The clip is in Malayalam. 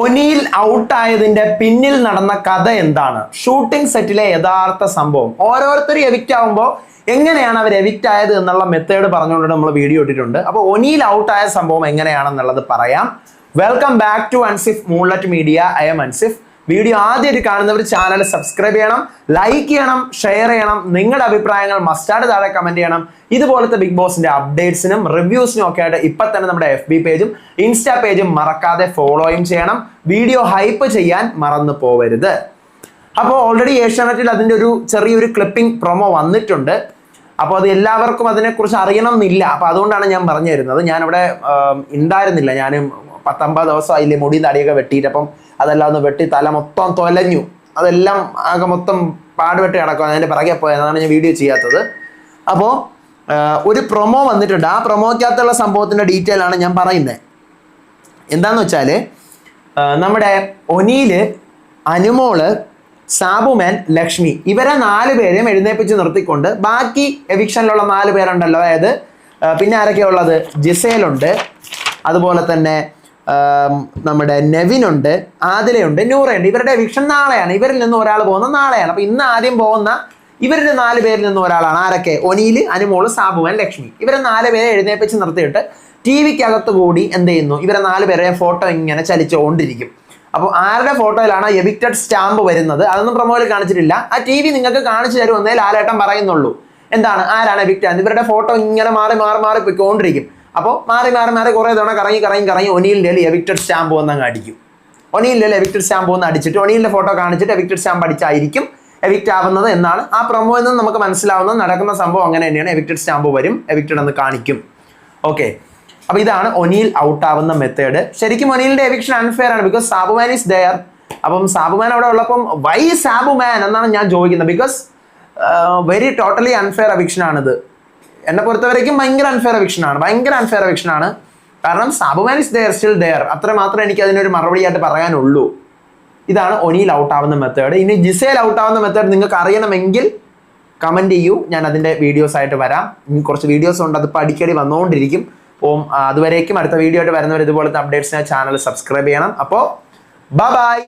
ഒനിയിൽ ഔട്ടായതിന്റെ പിന്നിൽ നടന്ന കഥ എന്താണ്? ഷൂട്ടിംഗ് സെറ്റിലെ യഥാർത്ഥ സംഭവം. ഓരോരുത്തരും എവിക്റ്റ് ആവുമ്പോൾ എങ്ങനെയാണ് അവർ എവിക്റ്റ് ആയത് എന്നുള്ള മെത്തേഡ് പറഞ്ഞുകൊണ്ട് നമ്മൾ വീഡിയോ ഇട്ടിട്ടുണ്ട്. അപ്പോൾ ഒനിയിൽ ഔട്ടായ സംഭവം എങ്ങനെയാണെന്നുള്ളത് പറയാം. Welcome back to Ansif Moonlit Media I'm Ansif video ആദ്യമായിട്ട് കാണുന്നവർ ചാനൽ സബ്സ്ക്രൈബ് ചെയ്യണം ലൈക്ക് ചെയ്യണം ഷെയർ ചെയ്യണം നിങ്ങളുടെ അഭിപ്രായങ്ങൾ മസ്റ്റാർഡ് താഴെ കമന്റ് ചെയ്യണം. ഇതുപോലത്തെ ബിഗ് ബോസിന്റെ അപ്ഡേറ്റ്സിനും റിവ്യൂസിനും ഒക്കെ ആയിട്ട് ഇപ്പൊ തന്നെ നമ്മുടെ എഫ് ബി പേജും ഇൻസ്റ്റാ പേജും മറക്കാതെ ഫോളോയും ചെയ്യണം. വീഡിയോ ഹൈപ്പ് ചെയ്യാൻ മറന്നു പോവരുത്. അപ്പോൾ ഓൾറെഡി ഏഷ്യാനെറ്റിൽ അതിന്റെ ഒരു ചെറിയൊരു ക്ലിപ്പിംഗ് പ്രൊമോ വന്നിട്ടുണ്ട്. അപ്പോൾ അത് എല്ലാവർക്കും അതിനെക്കുറിച്ച് അറിയണം എന്നില്ല. അപ്പോൾ അതുകൊണ്ടാണ് ഞാൻ പറഞ്ഞു തരുന്നത് ഞാനിവിടെ ഉണ്ടായിരുന്നില്ല. ഞാൻ പത്തൊമ്പത് ദിവസം അതിൽ മുടി തടിയൊക്കെ വെട്ടിയിട്ട്. അപ്പം അതെല്ലാം ഒന്ന് വെട്ടി തല മൊത്തം തൊലഞ്ഞു. അതെല്ലാം ആകെ മൊത്തം പാടുപെട്ട് കിടക്കും അതിന്റെ പിറകെ പോയതാണ്. ഞാൻ വീഡിയോ ചെയ്യാത്തത്. അപ്പോൾ ഒരു പ്രൊമോ വന്നിട്ടുണ്ട്. ആ പ്രൊമോക്കകത്തുള്ള സംഭവത്തിന്റെ ഡീറ്റെയിൽ ആണ് ഞാൻ പറയുന്നത് എന്താന്ന് വെച്ചാൽ നമ്മുടെ ഒനിയിൽ അനുമോൾ സാബുമാൻ ലക്ഷ്മി ഇവരെ നാല് പേരെയും എഴുന്നേപ്പിച്ച് നിർത്തിക്കൊണ്ട് ബാക്കി എവിക്ഷനിലുള്ള നാല് പേരുണ്ടല്ലോ. അതായത് പിന്നെ ആരൊക്കെയാ ഉള്ളത്? ജിസേലുണ്ട്. അതുപോലെ തന്നെ നമ്മുടെ നെവിൻ ഉണ്ട് ആദിലയുണ്ട് നൂറയുണ്ട്. ഇവരുടെ എവിക്ഷൻ നാളെയാണ്. ഇവരിൽ നിന്ന് ഒരാൾ പോകുന്ന നാളെയാണ്. അപ്പൊ ഇന്ന് ആദ്യം പോകുന്ന ഇവരുടെ നാല് പേരിൽ നിന്ന് ഒരാളാണ്. ആരൊക്കെ? ഒനിയിൽ അനുമോൾ സാബുവൻ ലക്ഷ്മി. ഇവരെ നാല് പേരെ എഴുന്നേപ്പിച്ച് നിർത്തിയിട്ട് ടി വിക്കകത്ത് കൂടി എന്ത് ചെയ്യുന്നു? ഇവരെ നാല് പേരെ ഫോട്ടോ ഇങ്ങനെ ചലിച്ചുകൊണ്ടിരിക്കും. അപ്പോൾ ആരുടെ ഫോട്ടോയിലാണ് എവിക്റ്റഡ് സ്റ്റാമ്പ് വരുന്നത്? അതൊന്നും പ്രൊമോയിൽ കാണിച്ചിട്ടില്ല. ആ ടി വി നിങ്ങൾക്ക് കാണിച്ചു തരുമെന്നേ ലാലേട്ടൻ പറയുന്നുള്ളൂ. എന്താണ്? ആരാണ് എവിക്റ്റ് ഇവരുടെ ഫോട്ടോ ഇങ്ങനെ മാറി മാറി മാറി പോയിക്കൊണ്ടിരിക്കും. അപ്പോൾ മാറി മാറി മാറി കുറേ തവണ കറങ്ങി കറങ്ങി കറങ്ങി ഒനിയിലിന്റെ എവിക്റ്റഡ് സ്റ്റാമ്പ് വന്നങ്ങ് അടിക്കും. ഒനിയിലെ എവിക്റ്റഡ് സ്റ്റാമ്പ് ഒന്ന് അടിച്ചിട്ട് ഒനിയിലെ ഫോട്ടോ കാണിച്ചിട്ട് എവിക്റ്റഡ് സ്റ്റാമ്പ് അടിച്ചായിരിക്കും എവിക്റ്റ് ആവുന്നത് എന്നാണ് ആ പ്രൊമോയിൽ നിന്ന് നമുക്ക് മനസ്സിലാവുന്നത്. നടക്കുന്ന സംഭവം അങ്ങനെ തന്നെയാണ്. എവിക്റ്റഡ് സ്റ്റാമ്പ് വരും എവിക്റ്റഡ് എന്ന് കാണിക്കും. ഓക്കെ. അപ്പോൾ ഇതാണ് ഒനിയിൽ ഔട്ട് ആവുന്ന മെത്തേഡ് ശരിക്കും ഒനിയിലിന്റെ എവിക്ഷൻ അൺഫെയർ ആണ്. ബിക്കോസ് സാബുമാൻ ഈസ് ദയർ അപ്പം സാബുമാൻ അവിടെ ഉള്ളപ്പം വൈ സാബുമാൻ? എന്നാണ് ഞാൻ ചോദിക്കുന്നത്. Because very totally unfair eviction ആണിത്. എന്നെ പുറത്തവരേക്കും ഭയങ്കര അൺഫെയർ എവിക്ഷനാണ് ഭയങ്കര അൺഫെയർ എവിക്ഷനാണ് കാരണം Sabumon is there still there അത്ര മാത്രമേ എനിക്ക് അതിനൊരു മറുപടിയായിട്ട് പറയാനുള്ളൂ. ഇതാണ് ഒനിയിൽ ഔട്ട് ആവുന്ന മെത്തേഡ് ഇനി ജിസേൽ ഔട്ട് ആവുന്ന മെത്തേഡ് നിങ്ങൾക്ക് അറിയണമെങ്കിൽ കമന്റ് ചെയ്യൂ. ഞാൻ അതിന്റെ വീഡിയോസ് ആയിട്ട് വരാം. ഇനി കുറച്ച് വീഡിയോസ് ഉണ്ട് അത് അടിക്കടി വന്നുകൊണ്ടിരിക്കും അപ്പം അതുവരേക്കും അടുത്ത വീഡിയോ ആയിട്ട് വരുന്നവർ ഇതുപോലത്തെ അപ്ഡേറ്റ്സിനെ ചാനൽ സബ്സ്ക്രൈബ് ചെയ്യണം. അപ്പോൾ ബൈ